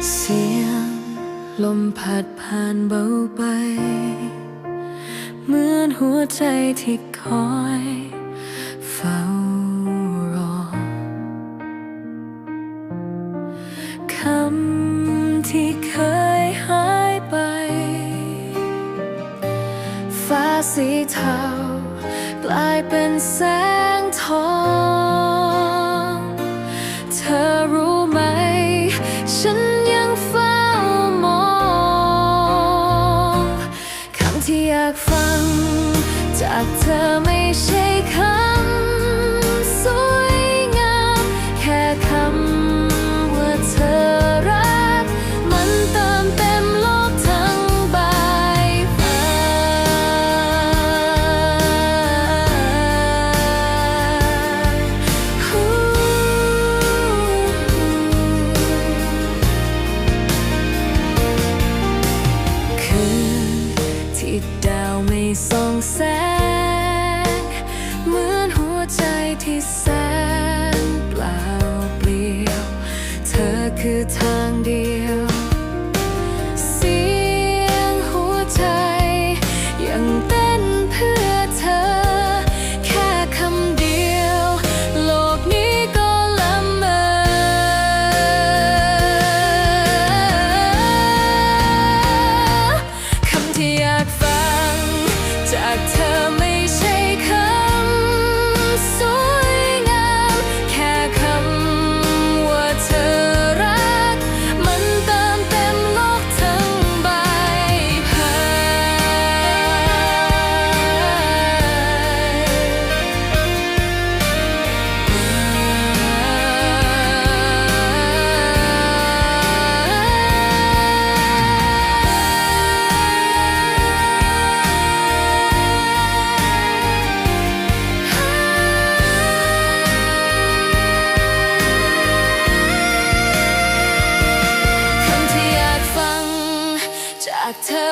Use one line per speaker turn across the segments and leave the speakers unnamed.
สียงลมพัดผ่านเบาไป เหมือนหัวใจที่คอยเฝ้ารอคำที่เคยหายไป ฟ้าสีเทากลายเป็นแสงทอง จากเธอไม่ใช่คำ แสง เหมือนหัวใจที่แสนเปล่าเปลี่ยว เธอคือทาง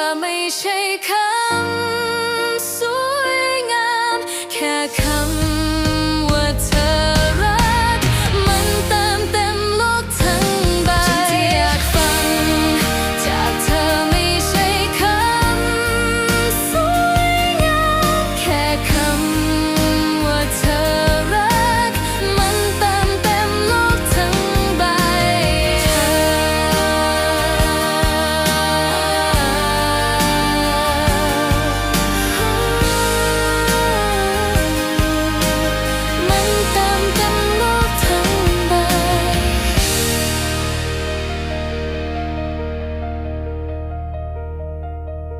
คำที่